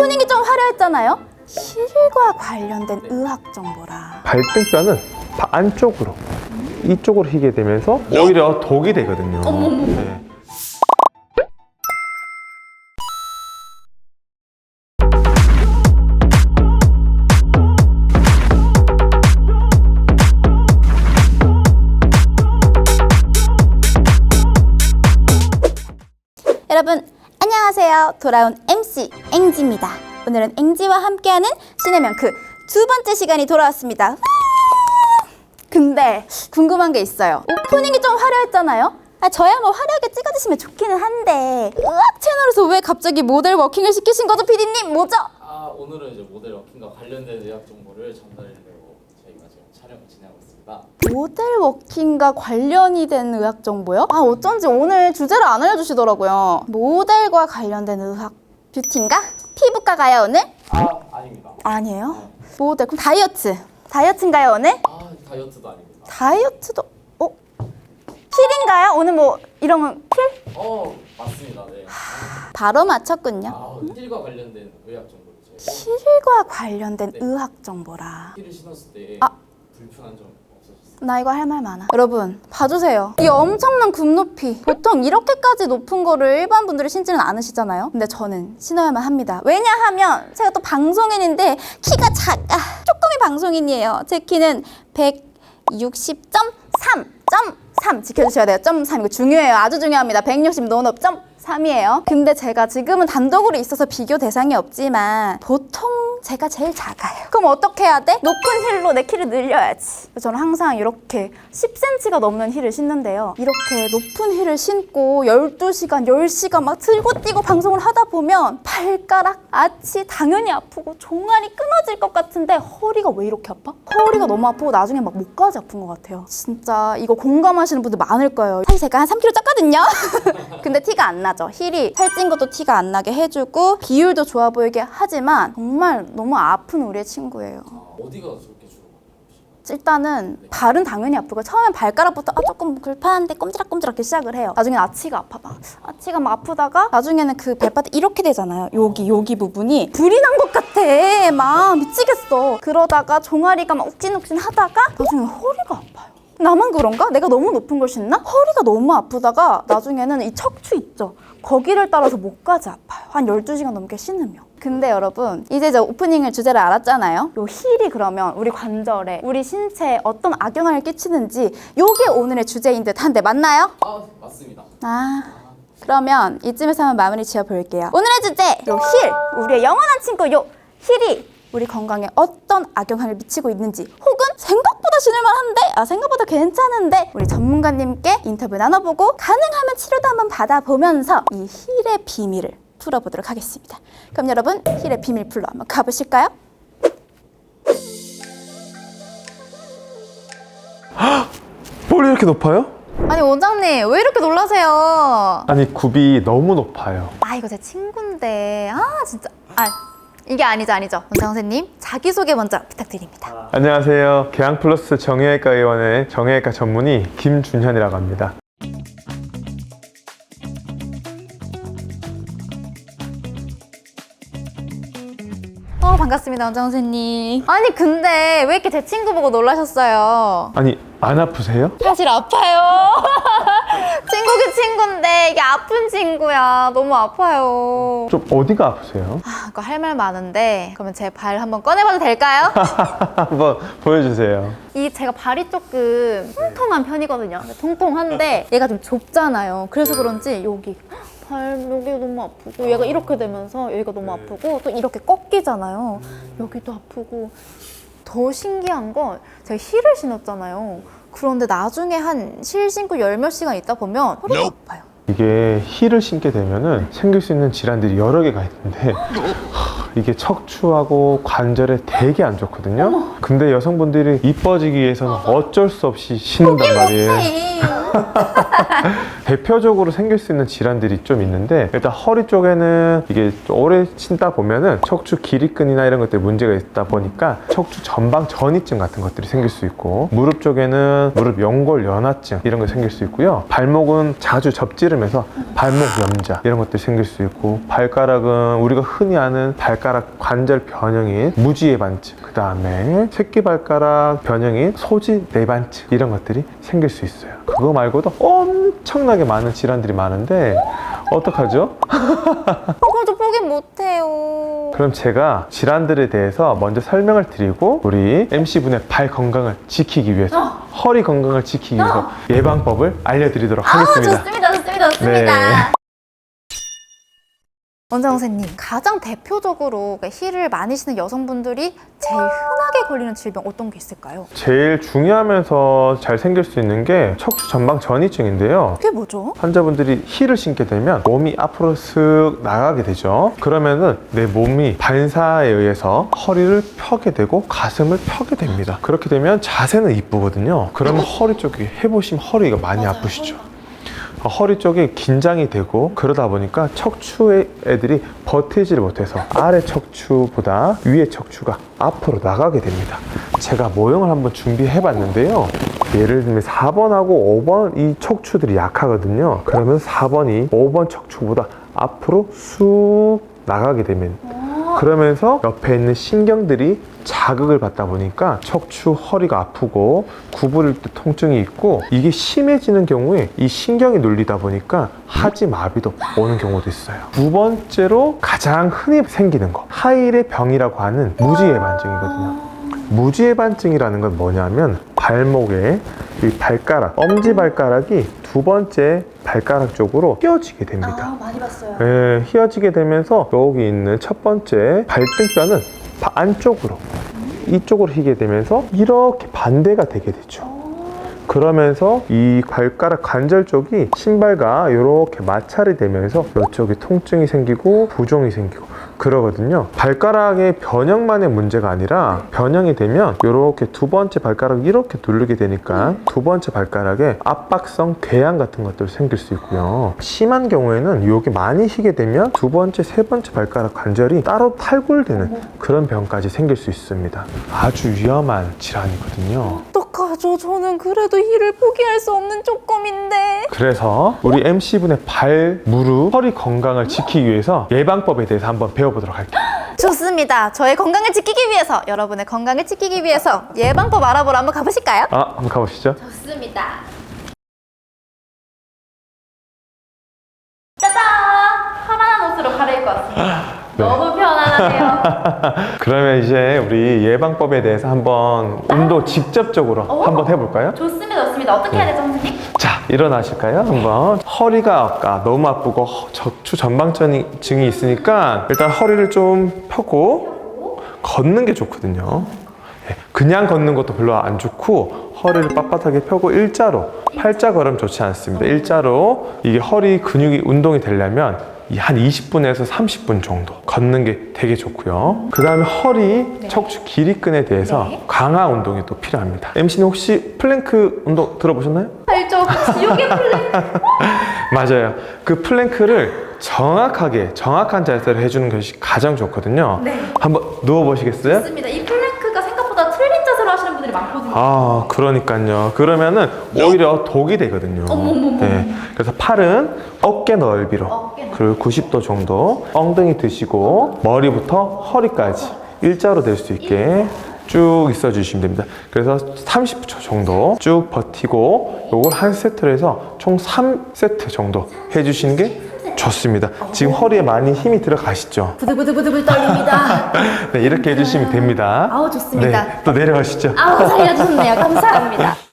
오프닝이 좀 화려했잖아요. 힐과 관련된 의학 정보라. 발등뼈는 바- 안쪽으로 이쪽으로 휘게 되면서 오히려 독이 되거든요. 네. 여러분 안녕하세요. 돌아온 MC 앵지입니다. 오늘은 앵지와 함께하는 신의 명크 두 번째 시간이 돌아왔습니다. 우! 근데 궁금한 게 있어요. 오프닝이 좀 화려했잖아요. 아, 저야 뭐 화려하게 찍어주시면 좋기는 한데 의학 채널에서 왜 갑자기 모델 워킹을 시키신 거죠, 피디님? 뭐죠? 아 오늘은 이제 모델 워킹과 관련된 의학 정보를 전달하려고 저희가 지금 촬영을 진행하고 있습니다. 모델 워킹과 관련이 된 의학 정보요? 아 어쩐지 오늘 주제를 안 알려주시더라고요. 모델과 관련된 의학 뷰티인가? 피부과 가요 오늘? 아 아닙니다. 아니에요. 모델 그럼 다이어트. 다이어트인가요 오늘? 아 다이어트도 아닙니다. 다이어트도 어? 필인가요? 오늘 뭐 이런 건 필? 어 맞습니다. 네. 바로 맞췄군요. 아 힐과 관련된 의학 저희가 힐과 관련된 의학 정보라. 힐을 신었을 때 아. 불편한 점? 나 이거 할 말 많아. 여러분, 봐주세요. 이 엄청난 굽 높이. 보통 이렇게까지 높은 거를 일반 분들이 신지는 않으시잖아요. 근데 저는 신어야만 합니다. 왜냐하면 제가 또 방송인인데 키가 작아. 조금이 방송인이에요. 제 키는 160.3. 3 지켜주셔야 돼요. 점3 이거 중요해요. 아주 중요합니다. 160 노노 점 3이에요. 근데 제가 지금은 단독으로 있어서 비교 대상이 없지만 보통 제가 제일 작아요. 그럼 어떻게 해야 돼? 높은 힐로 내 키를 늘려야지. 그래서 저는 항상 이렇게 10cm가 넘는 힐을 신는데요. 이렇게 높은 힐을 신고 12시간, 10시간 막 들고 뛰고 방송을 하다 보면 발가락, 아치 당연히 아프고 종아리 끊어질 것 같은데 허리가 왜 이렇게 아파? 허리가 너무 아프고 나중에 막 목까지 아픈 것 같아요. 진짜 이거 공감하시는 분들 많을 거예요. 사실 제가 한 3kg 쪘거든요. 근데 티가 안 나죠. 힐이 살찐 것도 티가 안 나게 해주고 비율도 좋아 보이게 하지만 정말 너무 아픈 우리의 친구예요. 아, 어디가 주로? 일단은 발은 당연히 아프고 처음엔 발가락부터 아 조금 불편한데 꼼지락꼼지락 이렇게 시작을 해요. 나중엔 아치가 아파 막 아치가 막 아프다가 나중에는 그 발바닥 이렇게 되잖아요. 여기 여기 부분이 불이 난 것 같아. 막 미치겠어. 그러다가 종아리가 막 욱진욱진 하다가 나중에 허리가 아파요. 나만 그런가? 내가 너무 높은 걸 신나? 허리가 너무 아프다가 나중에는 이 척추 있죠? 거기를 따라서 목까지 아파요. 한 12시간 넘게 신으면. 근데 여러분, 이제 이제 오프닝을 주제를 알았잖아요? 요 힐이 그러면 우리 관절에, 우리 신체에 어떤 악영향을 끼치는지 요게 오늘의 주제인 듯 한데 맞나요? 아 맞습니다. 아. 그러면 이쯤에서 한번 마무리 지어 볼게요. 오늘의 주제, 요 힐! 우리의 영원한 친구 요 힐이 우리 건강에 어떤 악영향을 미치고 있는지 혹은 생각보다 신을만한데 아 생각보다 괜찮은데 우리 전문가님께 인터뷰 나눠보고 가능하면 치료도 한번 받아보면서 이 힐의 비밀을 풀어보도록 하겠습니다. 그럼 여러분 힐의 비밀 풀러 한번 가보실까요? 볼 이렇게 높아요? 아니 원장님 왜 이렇게 놀라세요? 아니 굽이 너무 높아요. 아 이거 제 친구인데 아 진짜 아 이게 아니죠 아니죠 원장 선생님 자기소개 먼저 부탁드립니다. 안녕하세요. 계양 플러스 정형외과 의원의 정형외과 전문의 김준현이라고 합니다. 원장 선생님. 아니 근데 왜 이렇게 제 친구 보고 놀라셨어요? 아니 안 아프세요? 사실 아파요. 친구긴 친구인데 이게 아픈 친구야. 너무 아파요. 좀 어디가 아프세요? 아, 그거 할말 많은데 그러면 제 발 한번 꺼내봐도 될까요? 한번 보여주세요. 이 제가 발이 조금 통통한 편이거든요. 통통한데 얘가 좀 좁잖아요. 그래서 그런지 여기 발 여기 너무 아프고 얘가 이렇게 되면서 여기가 너무 아프고 또 이렇게 꺾이잖아요. 여기도 아프고 더 신기한 건 제가 힐을 신었잖아요. 그런데 나중에 한실 신고 열 몇 시간 있다 보면 허리가 아파요. 이게 힐을 신게 되면은 생길 수 있는 질환들이 여러 개가 있는데 하, 이게 척추하고 관절에 되게 안 좋거든요. 근데 여성분들이 이뻐지기 위해서는 어쩔 수 없이 신는단 말이에요. 네. 대표적으로 생길 수 있는 질환들이 좀 있는데 일단 허리 쪽에는 이게 좀 오래 신다 보면은 척추 길이끈이나 이런 것들 문제가 있다 보니까 척추 전방 전이증 같은 것들이 생길 수 있고 무릎 쪽에는 무릎 연골 연화증 이런 게 생길 수 있고요 발목은 자주 접지르면서 발목 염자 이런 것들이 생길 수 있고 발가락은 우리가 흔히 아는 발가락 관절 변형인 무지의 반증 그 다음에 새끼 발가락 변형인 소지 내반증 이런 것들이 생길 수 있어요 그거 말고도 엄청나게 많은 질환들이 많은데 어떡하죠? 어, 저 포기 못해요. 그럼 제가 질환들에 대해서 먼저 설명을 드리고 우리 MC분의 발 건강을 지키기 위해서 허리 건강을 지키기 위해서 예방법을 알려드리도록 아, 하겠습니다. 좋습니다, 좋습니다, 좋습니다. 네. 원장 선생님, 가장 대표적으로 그러니까 힐을 많이 신는 여성분들이 제일 흔하게 걸리는 질병 어떤 게 있을까요? 제일 중요하면서 잘 생길 수 있는 게 척추 전방 전이증인데요. 그게 뭐죠? 환자분들이 힐을 신게 되면 몸이 앞으로 슥 나가게 되죠. 그러면은 내 몸이 반사에 의해서 허리를 펴게 되고 가슴을 펴게 됩니다. 그렇게 되면 자세는 이쁘거든요. 그러면 허리 쪽이 해보시면 허리가 많이 아프시죠. 어, 허리 쪽이 긴장이 되고 그러다 보니까 척추의 애들이 버티지를 못해서 아래 척추보다 위에 척추가 앞으로 나가게 됩니다. 제가 모형을 한번 준비해 봤는데요. 예를 들면 4번하고 5번 이 척추들이 약하거든요. 그러면 4번이 5번 척추보다 앞으로 쑥 나가게 되면 그러면서 옆에 있는 신경들이 자극을 받다 보니까 척추 허리가 아프고 구부릴 때 통증이 있고 이게 심해지는 경우에 이 신경이 눌리다 보니까 하지 마비도 오는 경우도 있어요. 두 번째로 가장 흔히 생기는 거 하일의 병이라고 하는 무지해반증이거든요. 무지해반증이라는 건 뭐냐면 발목에 이 발가락 엄지 발가락이 두 번째 발가락 쪽으로 휘어지게 됩니다. 많이 봤어요. 예, 휘어지게 되면서 여기 있는 첫 번째 발등뼈는 바- 안쪽으로 이쪽으로 휘게 되면서 이렇게 반대가 되게 되죠. 그러면서 이 발가락 관절 쪽이 신발과 이렇게 마찰이 되면서 이쪽에 통증이 생기고 부종이 생기고 그러거든요. 발가락의 변형만의 문제가 아니라 변형이 되면 이렇게 두 번째 발가락 이렇게 누르게 되니까 두 번째 발가락에 압박성 궤양 같은 것들 생길 수 있고요. 심한 경우에는 이게 많이 휘게 되면 두 번째, 세 번째 발가락 관절이 따로 탈골되는 그런 병까지 생길 수 있습니다. 아주 위험한 질환이거든요. 어떡하죠? 저는 그래도 힐을 포기할 수 없는 조금인데. 그래서 우리 MC분의 발, 무릎, 허리 건강을 지키기 위해서 예방법에 대해서 한번 배워 보도록 할게요. 좋습니다. 저의 건강을 지키기 위해서, 여러분의 건강을 지키기 위해서 예방법 알아보러 한번 가보실까요? 아, 한번 가보시죠. 좋습니다. 짜잔! 편안한 옷으로 갈아입고 왔습니다. 네. 너무 편안하네요. 그러면 이제 우리 예방법에 대해서 한번 운동 직접적으로 오. 한번 해볼까요? 좋습니다, 좋습니다. 어떻게 해야 되죠, 선생님? 자, 일어나실까요? 한번. 허리가 아까 너무 아프고 허- 척추 전방증이 있으니까 일단 허리를 좀 펴고 걷는 게 좋거든요. 예, 그냥 걷는 것도 별로 안 좋고 허리를 빳빳하게 펴고 일자로 팔자 걸음 좋지 않습니다. 일자로 이게 허리 근육이 운동이 되려면 이한 20분에서 30분 정도 걷는 게 되게 좋고요. 그 다음에 허리 척추 길이끈에 대해서 네. 강화 운동이 또 필요합니다. MC는 혹시 플랭크 운동 들어보셨나요? 알죠? 지옥의 플랜. 맞아요. 그 플랭크를 정확하게 정확한 자세를 해주는 것이 가장 좋거든요. 네. 한번 누워 보시겠어요? 좋습니다. 이 플랭크가 생각보다 틀린 자세로 하시는 분들이 많거든요. 아, 그러니까요. 그러면은 오히려 독이 되거든요. 어머머머. 네. 그래서 팔은 어깨 넓이로 어깨 넓이. 그리고 90도 정도 엉덩이 드시고 머리부터 허리까지 일자로 될 수 있게 쭉 있어 주시면 됩니다. 그래서 30초 정도 쭉 버티고 요걸 한 세트로 해서 총 3세트 정도 해 주시는 게 좋습니다. 지금 허리에 많이 힘이 들어가시죠? 부들부들부들 떨립니다. 네, 이렇게 해 주시면 됩니다. 아우, 좋습니다. 네, 또 내려가시죠. 아우, 살려주셨네요. 감사합니다.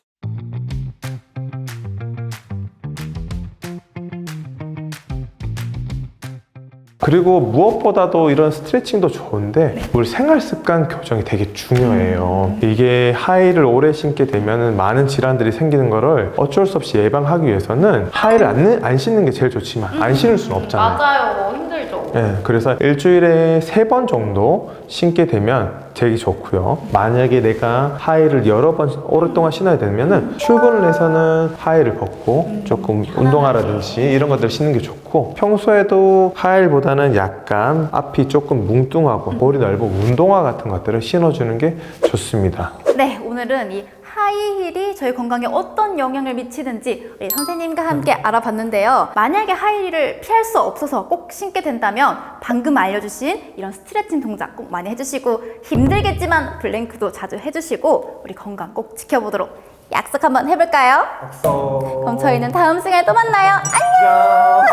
그리고 무엇보다도 이런 스트레칭도 좋은데 우리 생활 습관 교정이 되게 중요해요. 이게 하이를 오래 신게 되면 많은 질환들이 생기는 거를 어쩔 수 없이 예방하기 위해서는 하이를 안, 안 신는 게 제일 좋지만 안 신을 수는 없잖아요. 맞아요. 힘들죠. 예, 그래서 일주일에 세 번 정도 신게 되면 되게 좋고요. 만약에 내가 하이를 여러 번 오랫동안 신어야 되면은 출근을 해서는 하이를 벗고 조금 운동화라든지 이런 것들 신는 게 좋고 평소에도 하이보다는 약간 앞이 조금 뭉뚱하고 볼이 넓은 운동화 같은 것들을 신어주는 게 좋습니다. 네, 오늘은 이 하이힐이 저희 건강에 어떤 영향을 미치는지 우리 선생님과 함께 알아봤는데요. 만약에 하이힐을 피할 수 없어서 꼭 신게 된다면 방금 알려주신 이런 스트레칭 동작 꼭 많이 해주시고 힘들겠지만 블랭크도 자주 해주시고 우리 건강 꼭 지켜보도록 약속 한번 해볼까요? 그럼 저희는 다음 시간에 또 만나요. 안녕!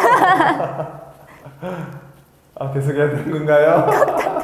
아, 계속 해야 되는 건가요?